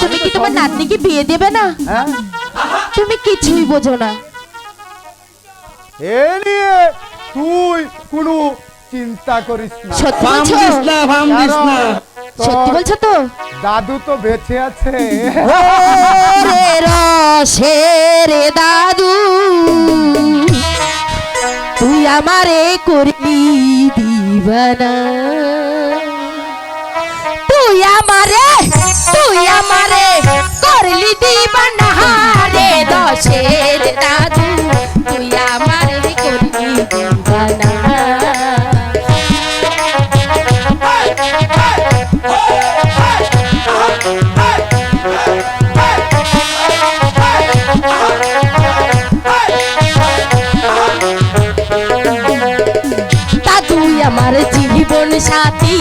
তুমি কি তোমার নাতনিকে বিয়ে দেবে না? হ্যাঁ? তুমি কিছুই বোঝো না। এ নিয়ে তুই কোনো চিন্তা করিস না। সত্যি বলছো? না সত্যি বলছো তো? দাদু তো বেঁচে আছে। রে রসে রে দাদু তুই আমারে করলি দিবানা। আমারে, তুই আমারে করলি দিবানা রে দশের দাদু তুই আমারে করলি দিবানা আমার জীবন সাথী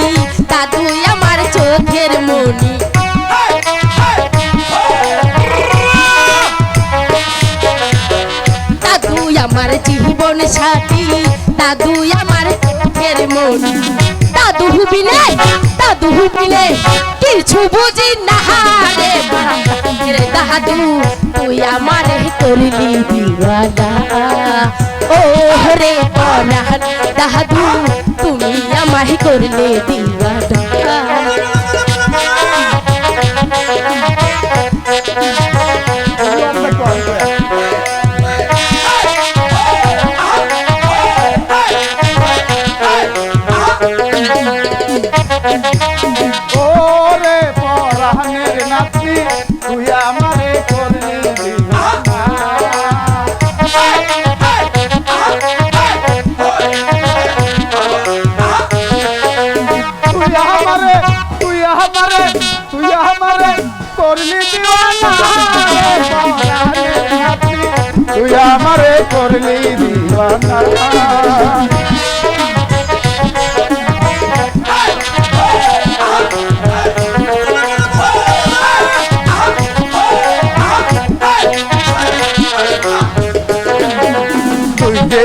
দাদুই আমার চোখের মনি দাদুই আমার জীবন সাথী দাদুই আমার চোখের মনি দাদু হুবিলে দাদু হুবিলে, কিছু বুঝি না রে দাদু, তুই আমার করলি দিওয়ানা। ও রে পরাণ দাদু, তুমি আমায় করলে দিওয়ানা। ওরে পরাণের নাতি, তুই আমারে করলি। তুই আমারে তুই আমারে তুই আমারে করলি দিবানা তুই আমারে করলি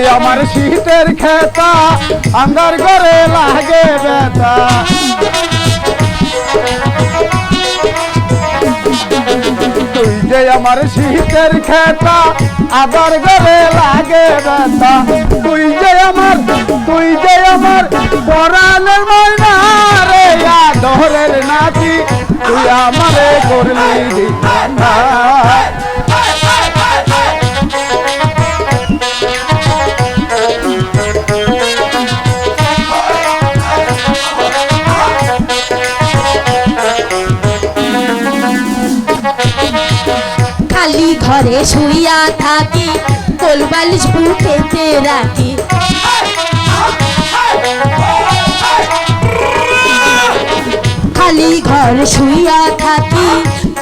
আমার শীতের খেতা আন্দার ঘরে লাগে বেতা তুই যে আমার শীতের খেতা আদার ঘরে লাগে বেতা তুই যে আমার, তুই যে আমার পরাণের ময়না রে, আদরের নাতি, তুই আমারে করলি দিবানা খালি ঘরে শুইয়া থাকি, কোলবালিশ বুকেতে রাখি। খালি ঘর শুইয়া থাকি,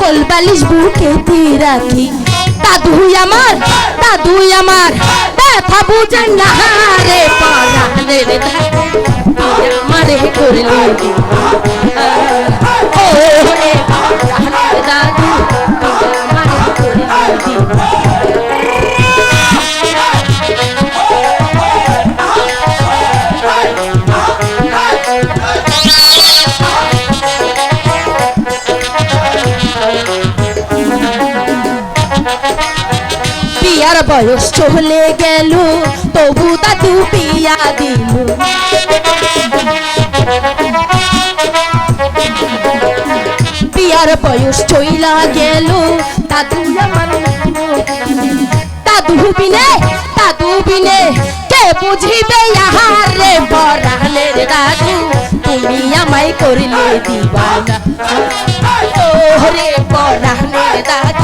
কোলবালিশ বুকেতে রাখি। দাদু আমার দাদু আমার, ব্যথা বুঝেন না রে পরাণের দাদু। তুই আমারে করলি। বিয়ার বয়স চলে গেল, তবু দাদু বিয়া দিল। বিয়ার বয়স চইলা গেল, দাদু দাদু বিনে দাদু বিনে, কে বুঝিবে আহার রে পরাণের দাদু? তুমি আমায় করলে দিবানা। ও দাদু